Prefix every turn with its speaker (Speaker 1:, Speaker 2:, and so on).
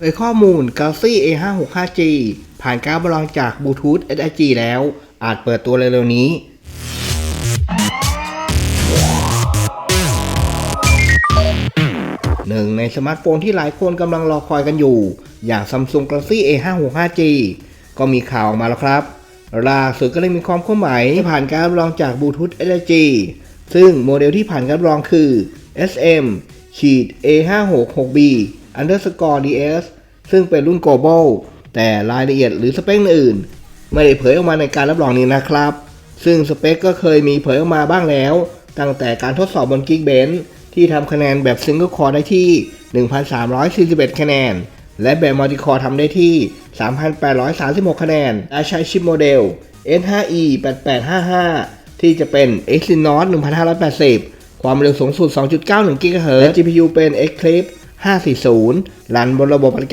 Speaker 1: โดยข้อมูล Galaxy A565G ผ่านการรับรองจาก Bluetooth SIG แล้ว อาจเปิดตัวเร็วๆนี้ หนึ่งในสมาร์ทโฟนที่หลายคนกำลังรอคอยกันอยู่ อย่าง Samsung Galaxy A565G ก็มีข่าวออกมาแล้วครับล่าสุดก็เลยมีความเคลื่อนไหวที่ผ่านการรับรองจาก Bluetooth SIG ซึ่งโมเดลที่ผ่านการรับรองคือ SM ขีด A566B underscore DS ซึ่งเป็นรุ่น global แต่รายละเอียดหรือสเปคอื่น ไม่ได้เผยออกมาในการรับรองนี้นะครับ ซึ่งสเปคก็เคยมีเผยออกมาบ้างแล้ว ตั้งแต่การทดสอบบน Geekbench ที่ทำคะแนนแบบ Single Core ได้ที่ 1,341 คะแนน และแบบ Multi Core ทำได้ที่ 3,836 คะแนน และใช้ชิปโมเดล S5e 8855 ที่จะเป็น Exynos 1580 ความเร็วสูงสุด 2.91 GHz และ GPU เป็น Eclipse 540รันบนระบบปฏิการ